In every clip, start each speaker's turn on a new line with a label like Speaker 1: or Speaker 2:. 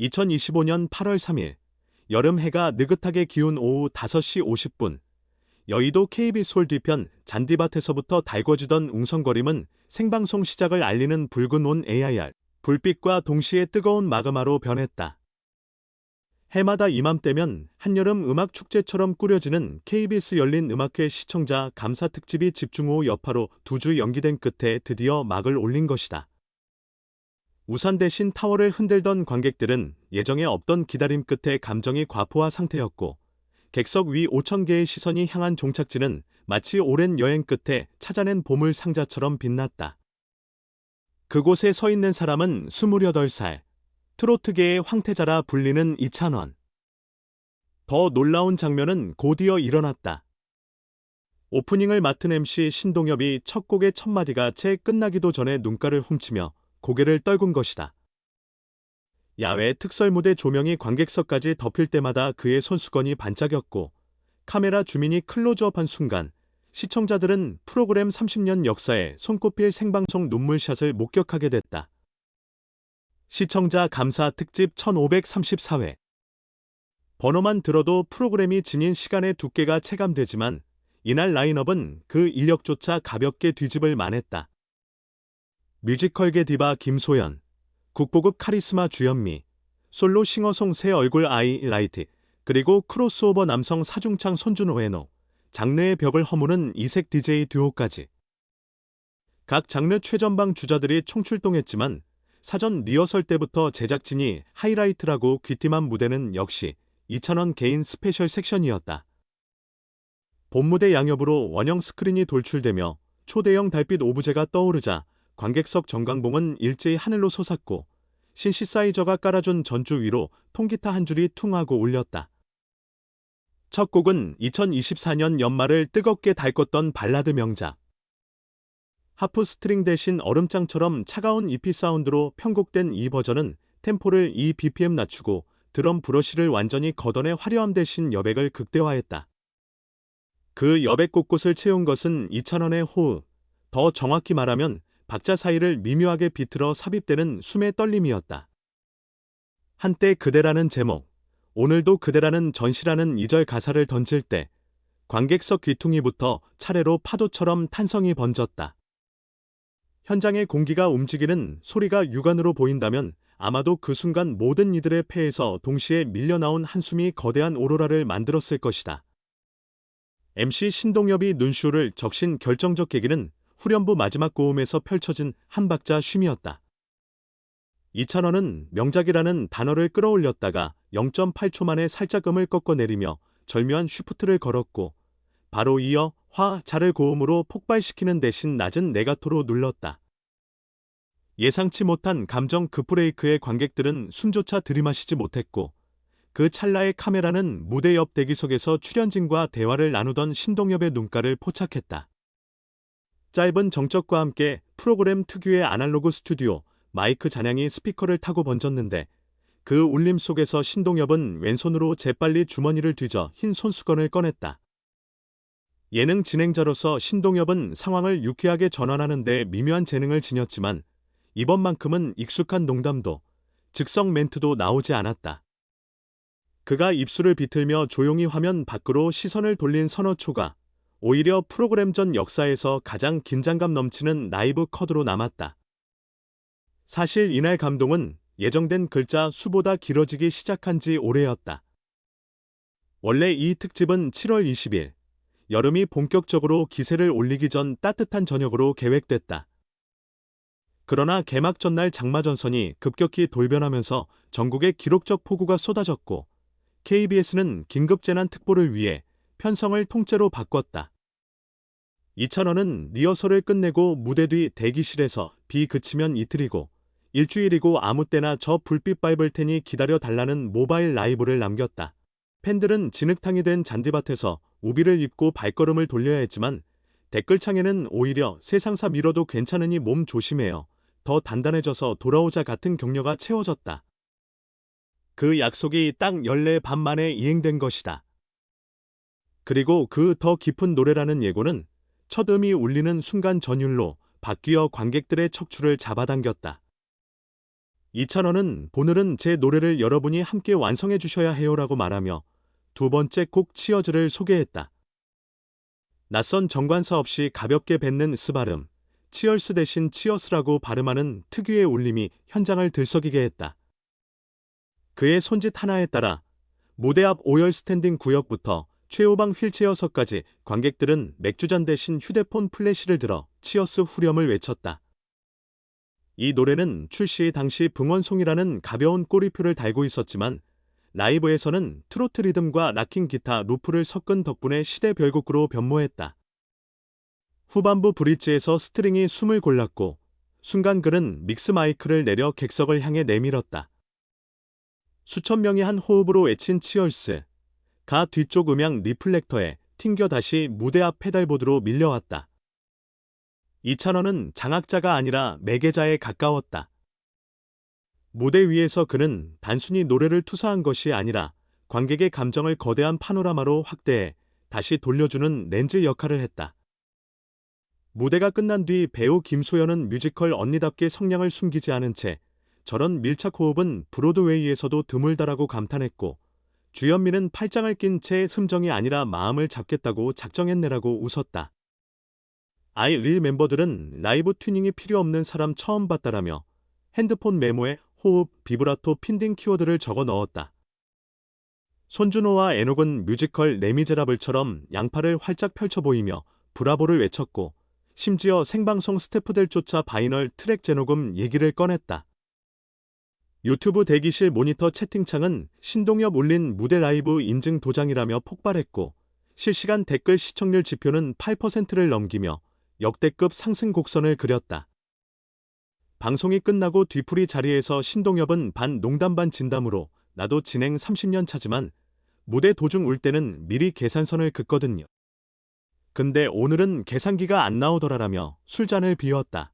Speaker 1: 2025년 8월 3일 여름 해가 느긋하게 기운 오후 5시 50분 여의도 KB솔 뒤편 잔디밭에서부터 달궈지던 웅성거림은 생방송 시작을 알리는 붉은 온 AIR 불빛과 동시에 뜨거운 마그마로 변했다. 해마다 이맘때면 한여름 음악 축제처럼 꾸려지는 KBS 열린 음악회 시청자 감사 특집이 집중호우 여파로 두 주 연기된 끝에 드디어 막을 올린 것이다. 우산 대신 타워를 흔들던 관객들은 예정에 없던 기다림 끝에 감정이 과포화 상태였고 객석 위 5천 개의 시선이 향한 종착지는 마치 오랜 여행 끝에 찾아낸 보물 상자처럼 빛났다. 그곳에 서 있는 사람은 28살, 트로트계의 황태자라 불리는 이찬원. 더 놀라운 장면은 곧이어 일어났다. 오프닝을 맡은 MC 신동엽이 첫 곡의 첫 마디가 채 끝나기도 전에 눈가를 훔치며 고개를 떨군 것이다. 야외 특설 무대 조명이 관객석까지 덮일 때마다 그의 손수건이 반짝였고 카메라 주민이 클로즈업한 순간 시청자들은 프로그램 30년 역사에 손꼽힐 생방송 눈물샷을 목격하게 됐다. 시청자 감사 특집 1534회 번호만 들어도 프로그램이 지닌 시간의 두께가 체감되지만 이날 라인업은 그 인력조차 가볍게 뒤집을 만했다. 뮤지컬계 디바 김소연, 국보급 카리스마 주현미, 솔로 싱어송 새 얼굴 아이 라이트, 그리고 크로스오버 남성 사중창 손준호 해노, 장르의 벽을 허무는 이색 DJ 듀오까지. 각 장르 최전방 주자들이 총출동했지만 사전 리허설 때부터 제작진이 하이라이트라고 귀띔한 무대는 역시 이찬원 개인 스페셜 섹션이었다. 본무대 양옆으로 원형 스크린이 돌출되며 초대형 달빛 오브제가 떠오르자 관객석 전광봉은 일제히 하늘로 솟았고 신시사이저가 깔아준 전주 위로 통기타 한 줄이 퉁하고 울렸다. 첫 곡은 2024년 연말을 뜨겁게 달궜던 발라드 명작. 하프 스트링 대신 얼음장처럼 차가운 EP 사운드로 편곡된 이 버전은 템포를 2 BPM 낮추고 드럼 브러쉬를 완전히 걷어내 화려함 대신 여백을 극대화했다. 그 여백 곳곳을 채운 것은 2,000원의 호흡, 더 정확히 말하면 박자 사이를 미묘하게 비틀어 삽입되는 숨의 떨림이었다. 한때 그대라는 제목, 오늘도 그대라는 전시라는 이절 가사를 던질 때 관객석 귀퉁이부터 차례로 파도처럼 탄성이 번졌다. 현장의 공기가 움직이는 소리가 육안으로 보인다면 아마도 그 순간 모든 이들의 폐에서 동시에 밀려나온 한숨이 거대한 오로라를 만들었을 것이다. MC 신동엽이 눈쇼를 적신 결정적 계기는 후렴부 마지막 고음에서 펼쳐진 한 박자 쉼이었다. 이찬원은 명작이라는 단어를 끌어올렸다가 0.8초 만에 살짝 음을 꺾어 내리며 절묘한 슈프트를 걸었고 바로 이어 화, 자를 고음으로 폭발시키는 대신 낮은 네가토로 눌렀다. 예상치 못한 감정 급브레이크에 관객들은 숨조차 들이마시지 못했고 그 찰나의 카메라는 무대 옆 대기석에서 출연진과 대화를 나누던 신동엽의 눈가를 포착했다. 짧은 정적과 함께 프로그램 특유의 아날로그 스튜디오 마이크 잔향이 스피커를 타고 번졌는데 그 울림 속에서 신동엽은 왼손으로 재빨리 주머니를 뒤져 흰 손수건을 꺼냈다. 예능 진행자로서 신동엽은 상황을 유쾌하게 전환하는 데 미묘한 재능을 지녔지만 이번만큼은 익숙한 농담도 즉석 멘트도 나오지 않았다. 그가 입술을 비틀며 조용히 화면 밖으로 시선을 돌린 서너 초가 오히려 프로그램 전 역사에서 가장 긴장감 넘치는 라이브 컷으로 남았다. 사실 이날 감동은 예정된 글자 수보다 길어지기 시작한 지 오래였다. 원래 이 특집은 7월 20일, 여름이 본격적으로 기세를 올리기 전 따뜻한 저녁으로 계획됐다. 그러나 개막 전날 장마전선이 급격히 돌변하면서 전국에 기록적 폭우가 쏟아졌고 KBS는 긴급재난특보를 위해 편성을 통째로 바꿨다. 이찬원은 리허설을 끝내고 무대 뒤 대기실에서 비 그치면 이틀이고 일주일이고 아무 때나 저 불빛 밟을 테니 기다려 달라는 모바일 라이브를 남겼다. 팬들은 진흙탕이 된 잔디밭에서 우비를 입고 발걸음을 돌려야 했지만 댓글창에는 오히려 세상사 밀어도 괜찮으니 몸 조심해요. 더 단단해져서 돌아오자 같은 격려가 채워졌다. 그 약속이 딱 연례 반 만에 이행된 것이다. 그리고 그 더 깊은 노래라는 예고는 첫 음이 울리는 순간 전율로 바뀌어 관객들의 척추를 잡아당겼다. 이찬원은 오늘은 제 노래를 여러분이 함께 완성해 주셔야 해요라고 말하며 두 번째 곡 치어즈를 소개했다. 낯선 정관사 없이 가볍게 뱉는 스 발음, 치얼스 대신 치어스라고 발음하는 특유의 울림이 현장을 들썩이게 했다. 그의 손짓 하나에 따라 무대 앞 오열 스탠딩 구역부터 최후방 휠체어석까지 관객들은 맥주잔 대신 휴대폰 플래시를 들어 치어스 후렴을 외쳤다. 이 노래는 출시 당시 붕원송이라는 가벼운 꼬리표를 달고 있었지만 라이브에서는 트로트 리듬과 락킹 기타 루프를 섞은 덕분에 시대 별곡으로 변모했다. 후반부 브릿지에서 스트링이 숨을 골랐고 순간 그는 믹스 마이크를 내려 객석을 향해 내밀었다. 수천 명이 한 호흡으로 외친 치얼스. 가 뒤쪽 음향 리플렉터에 튕겨 다시 무대 앞 페달보드로 밀려왔다. 이찬원은 장악자가 아니라 매개자에 가까웠다. 무대 위에서 그는 단순히 노래를 투사한 것이 아니라 관객의 감정을 거대한 파노라마로 확대해 다시 돌려주는 렌즈 역할을 했다. 무대가 끝난 뒤 배우 김소연은 뮤지컬 언니답게 성량을 숨기지 않은 채 저런 밀착 호흡은 브로드웨이에서도 드물다라고 감탄했고 주현미는 팔짱을 낀채 흠정이 아니라 마음을 잡겠다고 작정했네라고 웃었다. 아이 릴 멤버들은 라이브 튜닝이 필요 없는 사람 처음 봤다라며 핸드폰 메모에 호흡, 비브라토, 핀딩 키워드를 적어 넣었다. 손준호와 에녹은 뮤지컬 레미제라블처럼 양팔을 활짝 펼쳐 보이며 브라보를 외쳤고 심지어 생방송 스태프들 쫓아 바이널 트랙 제녹음 얘기를 꺼냈다. 유튜브 대기실 모니터 채팅창은 신동엽 올린 무대 라이브 인증 도장이라며 폭발했고 실시간 댓글 시청률 지표는 8%를 넘기며 역대급 상승 곡선을 그렸다. 방송이 끝나고 뒤풀이 자리에서 신동엽은 반 농담 반 진담으로 나도 진행 30년 차지만 무대 도중 울 때는 미리 계산선을 긋거든요. 근데 오늘은 계산기가 안 나오더라라며 술잔을 비웠다.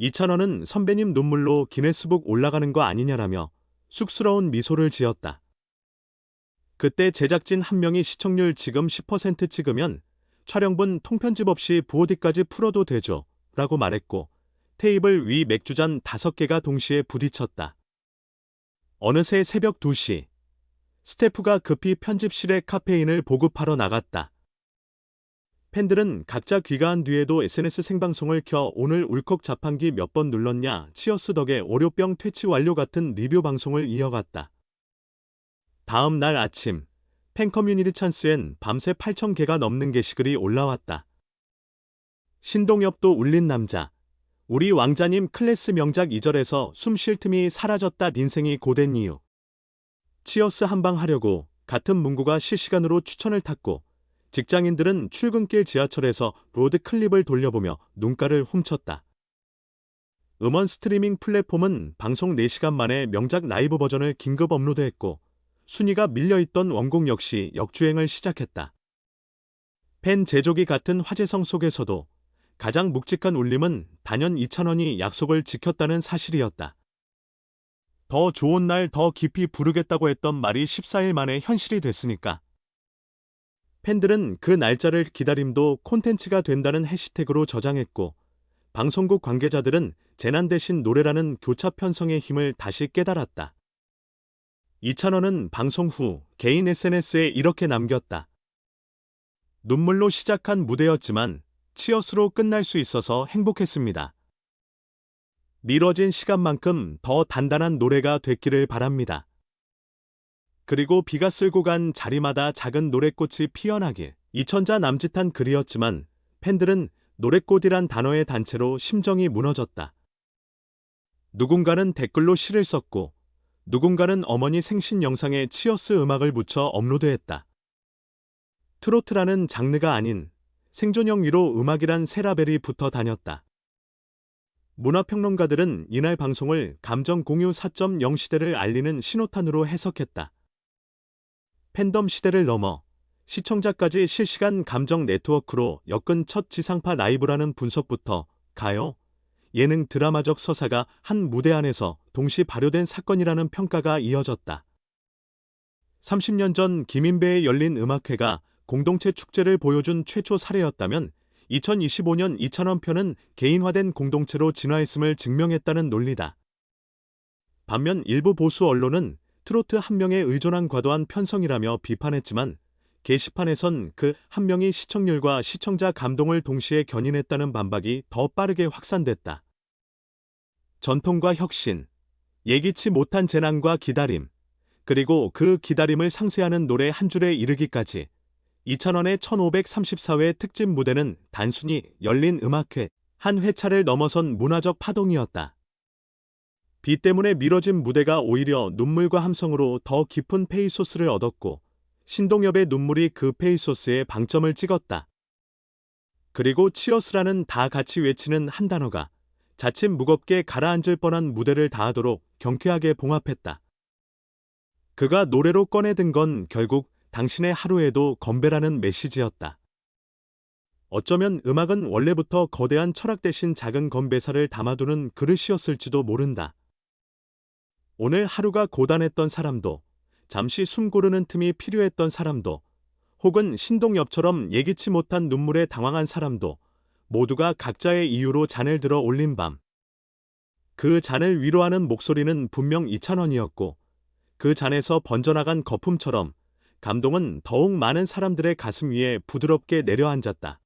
Speaker 1: 이찬원은 선배님 눈물로 기네스북 올라가는 거 아니냐라며 쑥스러운 미소를 지었다. 그때 제작진 한 명이 시청률 지금 10% 찍으면 촬영분 통편집 없이 부호디까지 풀어도 되죠. 라고 말했고 테이블 위 맥주잔 5개가 동시에 부딪혔다. 어느새 새벽 2시 스태프가 급히 편집실에 카페인을 보급하러 나갔다. 팬들은 각자 귀가한 뒤에도 SNS 생방송을 켜 오늘 울컥 자판기 몇 번 눌렀냐 치어스 덕에 오료병 퇴치 완료 같은 리뷰 방송을 이어갔다. 다음 날 아침 팬 커뮤니티 찬스엔 밤새 8,000개가 넘는 게시글이 올라왔다. 신동엽도 울린 남자. 우리 왕자님 클래스 명작 2절에서 숨 쉴 틈이 사라졌다 민생이 고된 이유. 치어스 한방 하려고 같은 문구가 실시간으로 추천을 탔고 직장인들은 출근길 지하철에서 로드 클립을 돌려보며 눈가를 훔쳤다. 음원 스트리밍 플랫폼은 방송 4시간 만에 명작 라이브 버전을 긴급 업로드했고 순위가 밀려있던 원곡 역시 역주행을 시작했다. 팬 제조기 같은 화제성 속에서도 가장 묵직한 울림은 단연 2,000원이 약속을 지켰다는 사실이었다. 더 좋은 날 더 깊이 부르겠다고 했던 말이 14일 만에 현실이 됐으니까. 팬들은 그 날짜를 기다림도 콘텐츠가 된다는 해시태그로 저장했고, 방송국 관계자들은 재난 대신 노래라는 교차 편성의 힘을 다시 깨달았다. 이찬원은 방송 후 개인 SNS에 이렇게 남겼다. 눈물로 시작한 무대였지만 치어스로 끝날 수 있어서 행복했습니다. 미뤄진 시간만큼 더 단단한 노래가 됐기를 바랍니다. 그리고 비가 쓸고 간 자리마다 작은 노래꽃이 피어나길 이천자 남짓한 글이었지만 팬들은 노래꽃이란 단어의 단체로 심정이 무너졌다. 누군가는 댓글로 시를 썼고 누군가는 어머니 생신 영상에 치어스 음악을 붙여 업로드했다. 트로트라는 장르가 아닌 생존형 위로 음악이란 세라벨이 붙어 다녔다. 문화평론가들은 이날 방송을 감정 공유 4.0 시대를 알리는 신호탄으로 해석했다. 팬덤 시대를 넘어 시청자까지 실시간 감정 네트워크로 엮은 첫 지상파 라이브라는 분석부터 가요, 예능 드라마적 서사가 한 무대 안에서 동시 발효된 사건이라는 평가가 이어졌다. 30년 전 김인배에 열린 음악회가 공동체 축제를 보여준 최초 사례였다면 2025년 이찬원 편은 개인화된 공동체로 진화했음을 증명했다는 논리다. 반면 일부 보수 언론은 트로트 한 명에 의존한 과도한 편성이라며 비판했지만 게시판에선 그 한 명이 시청률과 시청자 감동을 동시에 견인했다는 반박이 더 빠르게 확산됐다. 전통과 혁신, 예기치 못한 재난과 기다림, 그리고 그 기다림을 상쇄하는 노래 한 줄에 이르기까지 이찬원의 1534회 특집 무대는 단순히 열린 음악회 한 회차를 넘어선 문화적 파동이었다. 비 때문에 미뤄진 무대가 오히려 눈물과 함성으로 더 깊은 페이소스를 얻었고 신동엽의 눈물이 그 페이소스에 방점을 찍었다. 그리고 치어스라는 다 같이 외치는 한 단어가 자칫 무겁게 가라앉을 뻔한 무대를 다하도록 경쾌하게 봉합했다. 그가 노래로 꺼내든 건 결국 당신의 하루에도 건배라는 메시지였다. 어쩌면 음악은 원래부터 거대한 철학 대신 작은 건배사를 담아두는 그릇이었을지도 모른다. 오늘 하루가 고단했던 사람도, 잠시 숨 고르는 틈이 필요했던 사람도, 혹은 신동엽처럼 예기치 못한 눈물에 당황한 사람도 모두가 각자의 이유로 잔을 들어 올린 밤. 그 잔을 위로하는 목소리는 분명 이찬원이었고 그 잔에서 번져나간 거품처럼 감동은 더욱 많은 사람들의 가슴 위에 부드럽게 내려앉았다.